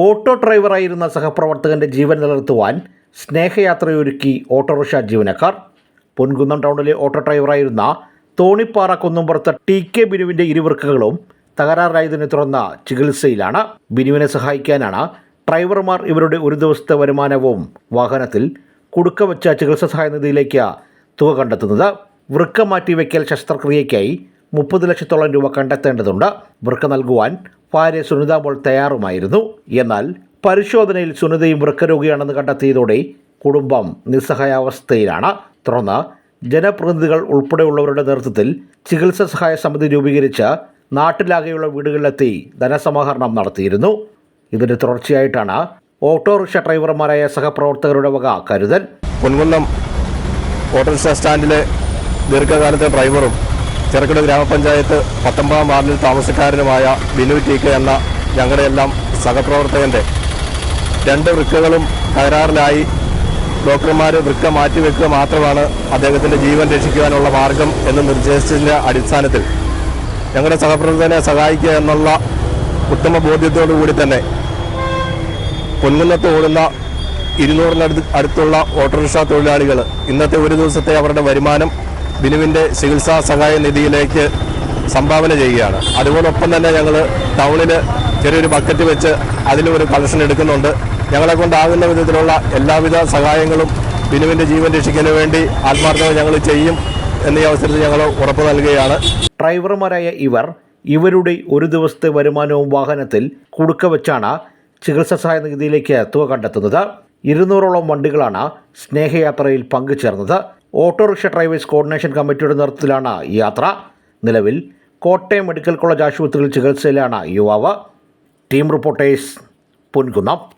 Auto ഡ്രൈവറായിരുന്ന സഹപ്രവർത്തകന്റെ ജീവൻ നിലനിർത്തുവാൻ സ്നേഹയാത്രയൊരുക്കി autorickshaw ജീവനക്കാർ. പൊൻകുന്നം ടൗണിലെ ഓട്ടോ ഡ്രൈവറായിരുന്ന തോണിപ്പാറ കുന്നുംപുറത്ത് ടി കെ ബിനുവിന്റെ ഇരുവർക്കുകളും തകരാറായതിനെ തുടർന്ന് ചികിത്സയിലാണ്. ബിനുവിനെ സഹായിക്കാനാണ് ഡ്രൈവർമാർ ഇവരുടെ ഒരു ദിവസത്തെ വരുമാനവും വാഹനത്തിൽ കുടുക്ക വെച്ച ചികിത്സാ സഹായ നിധിയിലേക്ക് തുക കണ്ടെത്തുന്നത്. വൃക്ക മാറ്റിവെക്കൽ ശസ്ത്രക്രിയയ്ക്കായി മുപ്പത് ലക്ഷത്തോളം രൂപ കണ്ടെത്തേണ്ടതുണ്ട്. വൃക്ക നൽകുവാൻ ഭാര്യ സുനിത മോൾ തയ്യാറുമായിരുന്നു. എന്നാൽ പരിശോധനയിൽ സുനിതയും വൃക്കരോഗിയാണെന്ന് കണ്ടെത്തിയതോടെ കുടുംബം നിസ്സഹായാവസ്ഥയിലാണ്. തുടർന്ന് ജനപ്രതിനിധികൾ ഉൾപ്പെടെയുള്ളവരുടെ നേതൃത്വത്തിൽ ചികിത്സാ സഹായ സമിതി രൂപീകരിച്ച് നാട്ടിലാകെയുള്ള വീടുകളിലെത്തി ധനസമാഹരണം നടത്തിയിരുന്നു. ഇതിന്റെ തുടർച്ചയായിട്ടാണ് ഓട്ടോറിക്ഷ ഡ്രൈവർമാരായ സഹപ്രവർത്തകരുടെ വക കരുതൽ. പൊൻകുന്നം ഓട്ടോറിക്ഷ സ്റ്റാൻഡിലെ ദീർഘകാലത്തെ ഡ്രൈവറും ചെറുക്കട് ഗ്രാമപഞ്ചായത്ത് പത്തൊമ്പതാം വാർഡിൽ താമസക്കാരനുമായ ബിനു ടി കെ എന്ന ഞങ്ങളുടെ എല്ലാം രണ്ട് വൃക്കകളും തകരാറിലായി. ഡോക്ടർമാർ വൃക്ക മാറ്റിവെക്കുക മാത്രമാണ് അദ്ദേഹത്തിന്റെ ജീവൻ രക്ഷിക്കുവാനുള്ള മാർഗം എന്ന് നിർദ്ദേശിച്ചതിന്റെ അടിസ്ഥാനത്തിൽ ഞങ്ങളുടെ സഹപ്രവർത്തകനെ സഹായിക്കുക എന്നുള്ള ഉത്തമ ബോധ്യത്തോടു കൂടി തന്നെ പൊൻകുന്നത്ത് ഓടുന്ന ഇരുന്നൂറിനടുത്ത് അടുത്തുള്ള ഓട്ടോറിക്ഷ തൊഴിലാളികൾ ഇന്നത്തെ ഒരു ദിവസത്തെ അവരുടെ വരുമാനം ബിനുവിന്റെ ചികിത്സാ സഹായ നിധിയിലേക്ക് സംഭാവന ചെയ്യുകയാണ്. അതുപോലൊപ്പം തന്നെ ഞങ്ങൾ ടൗണിൽ ചെറിയൊരു ബക്കറ്റ് വെച്ച് അതിലും ഒരു കളക്ഷൻ എടുക്കുന്നുണ്ട്. ഞങ്ങളെ കൊണ്ടാകുന്ന വിധത്തിലുള്ള എല്ലാവിധ സഹായങ്ങളും ബിനുവിന്റെ ജീവൻ രക്ഷിക്കുന്നതിന് വേണ്ടി ആത്മാർത്ഥമായി ഞങ്ങൾ ചെയ്യും എന്നീ അവസരത്തിൽ ഞങ്ങൾ ഉറപ്പ് നൽകുകയാണ്. ഡ്രൈവർമാരായ ഇവർ ഇവരുടെ ഒരു ദിവസത്തെ വരുമാനവും വാഹനത്തിൽ കുടുക്ക വെച്ചാണ് ചികിത്സാ സഹായ നിധിയിലേക്ക് തുക കണ്ടെത്തുന്നത്. ഇരുന്നൂറോളം വണ്ടികളാണ് സ്നേഹയാത്രയിൽ പങ്കുചേർന്നത്. ഓട്ടോറിക്ഷ ഡ്രൈവേഴ്സ് കോർഡിനേഷൻ കമ്മിറ്റിയുടെ നേതൃത്വത്തിലാണ് യാത്ര. നിലവിൽ കോട്ടയം മെഡിക്കൽ കോളേജ് ആശുപത്രിയിൽ ചികിത്സയിലാണ് യുവാവ്. Team reporters Ponkunnam.